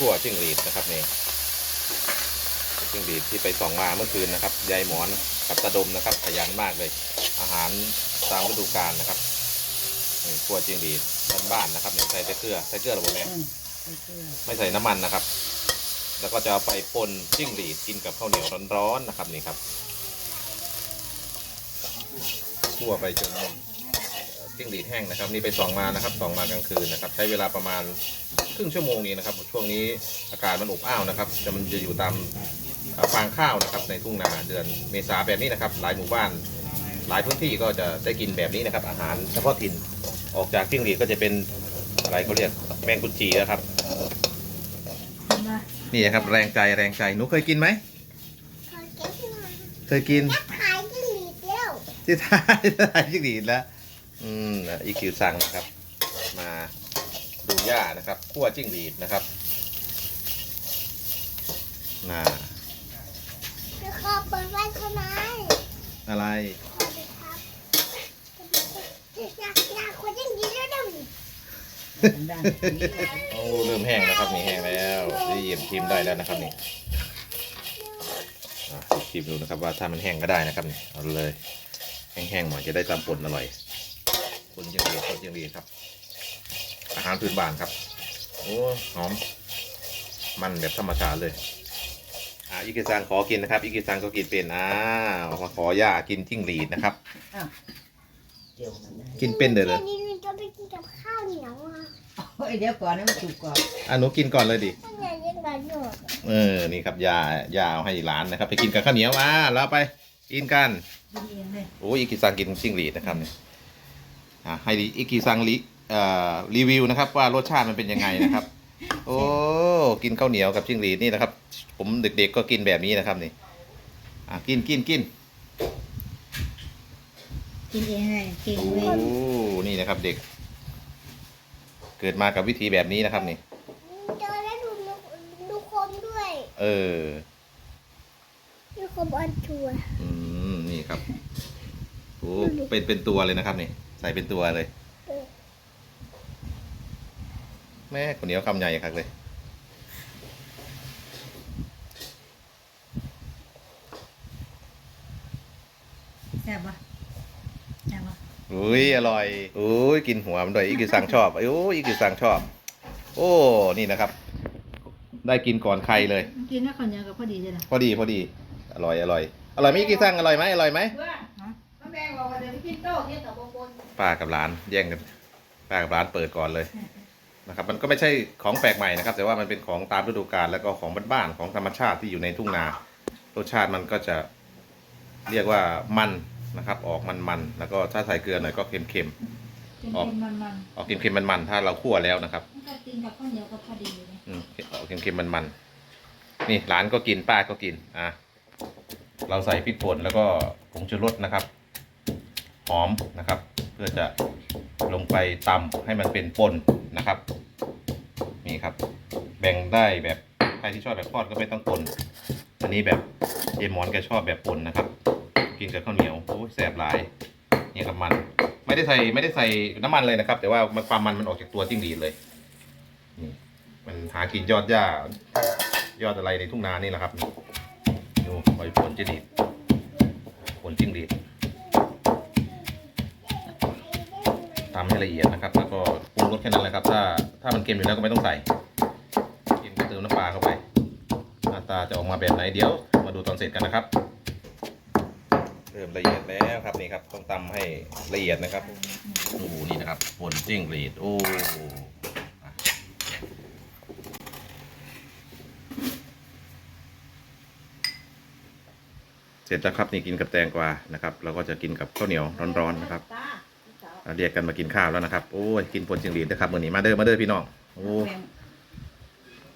ขั่วจิ้งหรีดนะครับนี่จิ้งหรีดที่ไปส่องมาเมื่อคืนนะครับยายหมอนกับตาดมนะครับขยันมากเลย อาหารตามฤดูกาลนะครับนี่ขั่วจิ้งหรีดบ้านๆนะครับนี่ใส่แต่เกลือใส่เกลือหรือเปล่าแม่อืมไม่เชื่อไม่ใส่น้ำมันนะครับ แล้วก็จะเอาไปป่นจิ้งหรีดกินกับข้าวเหนียวร้อนๆนะครับนี่ครับคั่วไปจนเอ่อ จิ้งหรีดแห้งนะครับนี่ไปส่องมานะครับส่องมากลางคืนนะครับ ใช้เวลาประมาณครึ่งชั่วโมงนี้นะครับ ช่วงนี้อากาศมันอบอ้าวนะครับจะมันจะอยู่ตามเอ่อฟางข้าวนะครับในทุ่งนาเดือนเมษาแบบนี้นะครับ หลายหมู่บ้าน หลายพื้นที่ก็จะได้กินแบบนี้นะครับ อาหารเฉพาะถิ่นออกจากจิ้งหรีดก็จะเป็นอะไรเขาเรียกแมงกุนจีนะครับมานี่นะครับแรงใจแรงใจหนูเคยกินไหมขอเก็บหน่อยเคยกินขายจิ้งหรีดแล้วที่ท้ายท้ายจิ้งหรีดแล้ว อืมอีคิวสั่งนะครับ มาดูหญ้านะครับคั่วจิ้งหรีดนะครับน่าจะขอเปิดไว้เท่านั้นอะไรขอเลยครับอยากอยากคนจิ้งหรีดแล้วเดี๋ยวนี้ด้านโอ้เริ่มแห้งแล้วครับนี่แห้งแล้วได้เยี่ยมชิมได้แล้วนะครับนี่อะชิมดูนะครับว่าถ้ามันแห้งก็ได้นะครับนี่เอาเลยแห้งๆหน่อยจะได้ตามป่นอร่อย ป่นจิ้งหรีดป่นจิ้งหรีดครับ อาหารพื้นบ้านครับ โอ้หอม มันแบบธรรมชาติเลยอ่าอิกิซังขอกินนะครับ อิกิซังก็กินเป็นอ้าวมาขอย่ากินจิ้งหรีดนะครับ เกี่ยวกันได้กินเป็นเด้อเลยนี่มันจะไปกินกับข้าวเหนียวอะโอ้ยเดี๋ยวก่อนนะมันถูกก่อนอะหนูกินก่อนเลยดิถ้าอย่างนี้แบบหนวดเออ นี่ครับยายาเอาให้หลานนะครับ ไปกินกับข้าวเหนียวมาแล้วไปกินกัน กินเองเลย โอ้ยอิกิซังกินจิ้งหรีดนะครับเนี่ยอ่า ให้อิกิซังรีเอ่อรีวิวนะครับ ว่ารสชาติมันเป็นยังไงนะครับ โอ้กินข้าวเหนียวกับจิ้งหรีดนี่นะครับ ผมเด็กๆก็กินแบบนี้นะครับนี่อะกินกินกินกินเองเลยเก่งโอ้เลยนี่นะครับเด็ก เกิดมากับวิธีแบบนี้นะครับนี่ เจอแล้วดูนกดูโคมด้วยเออ ดูโคมออนทัวร์อืมนี่ครับโอ้เป็นเป็นตัวเลยนะครับนี่ ใส่เป็นตัวเลยเออแม่คนเหนียวคำใหญ่ครับเลย แซ่บปะแซ่บปะอุ้ยอร่อยอุ้ยกินหัวมันด้วยอีกิซังชอบโอ้ยอีกิซังชอบ โอ้นี่นะครับ ได้กินก่อนใครเลย กินแล้วข้าวเหนียวกับพอดีเลยนะพอดีพอดีอร่อยอร่อยอร่อยไหมอีกิซังอร่อยไหมอร่อยไหมน้ำแดงบอกว่าเดี๋ยวไปกินโต๊ะเนี่ยกับโบกน ป้ากับร้านแย่งกันป้ากับร้านเปิดก่อนเลยนะครับ มันก็ไม่ใช่ของแปลกใหม่นะครับ แต่ว่ามันเป็นของตามฤดูกาลแล้วก็ของบ้านๆของธรรมชาติที่อยู่ในทุ่งนารสชาติมันก็จะเรียกว่ามันนะครับ ออกมันๆแล้วก็ถ้าใส่เกลือหน่อยก็เค็มกินออกมันมันๆออกเค็มๆมันๆถ้าเราคั่วแล้วนะครับๆมันก็กินกับข้าวเหนียวกับพอดีเลยอืมออกเค็มๆมันๆนี่ร้านก็กินป้าก็กินอะเราใส่พริกป่นแล้วก็ผงชูรสนะครับ หอมนะครับเพื่อจะลงไปตำให้มันเป็นป่นนะครับ นี่ครับ แบ่งได้แบบใครที่ชอบแบบทอดก็ไม่ต้องป่นอันนี้แบบเยมอนแกชอบแบบป่นนะครับ กินกับข้าวเหนียวโอ้แสบหลายนี่กับมัน ไม่ได้ใส่ไม่ได้ใส่น้ำมันเลยนะครับ แต่ว่ามันความมันมันออกจากตัวจิ้งหรีดเลยนี่มันหากินยอดหญ้ายอดอะไรในทุ่งนานี่แหละครับดูปล่อยผลจิ้งหรีดผลจิ้งหรีด ทำให้ละเอียดนะครับ แล้วก็ปรุงรสแค่นั้นแหละครับ ถ้าถ้ามันเค็มอยู่แล้วก็ไม่ต้องใส่เค็มก็เติมน้ำปลาเข้าไปหน้าตาจะออกมาแบบไหนเดี๋ยว มาดูตอนเสร็จกันนะครับ เริ่มละเอียดแล้วครับนี่ครับต้องตำให้ละเอียดนะครับโอ้นี่นะครับผลจิ้งหรีดโอ้เสร็จแล้วครับนี่กินกับแตงกวานะครับเราก็จะกินกับข้าวเหนียวร้อนๆนะครับ อะเรียกกันมากินข้าวแล้วนะครับ โอ้ยกินผลจิ้งหรีดนะครับมื่อนี้มาเด้อมาเด้อพี่น้องโอ้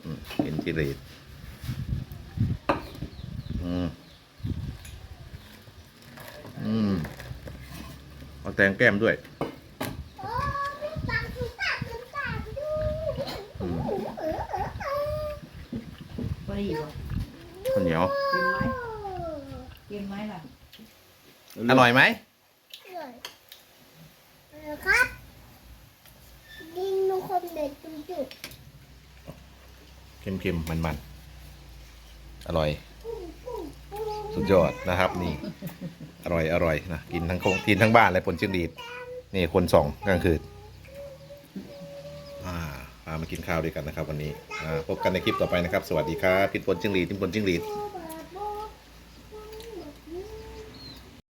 อืมกินจิงหรีดอืมอืมเอาแตงแก้มด้วยโอ้ยปากคือปากคือปากดูอืมเออเออเออพอดีป่ะข้าวเหนียวกินไหมกินไหมล่ะ อร่อยไหม เออครับดินนูคม เด็ดจุดจุดเค็มๆ มันๆ อร่อย สุดยอดนะครับ นี่ อร่อยอร่อยนะกินทั้งคงกินทั้งบ้านเลยผลชิงดีดนี่คนสองกลางคืนอ่าพามากินข้าวด้วยกันนะครับ วันนี้อ่าพบกันในคลิปต่อไปนะครับ สวัสดีครับพิษผลชิงหรีดพิษผลชิงหรีด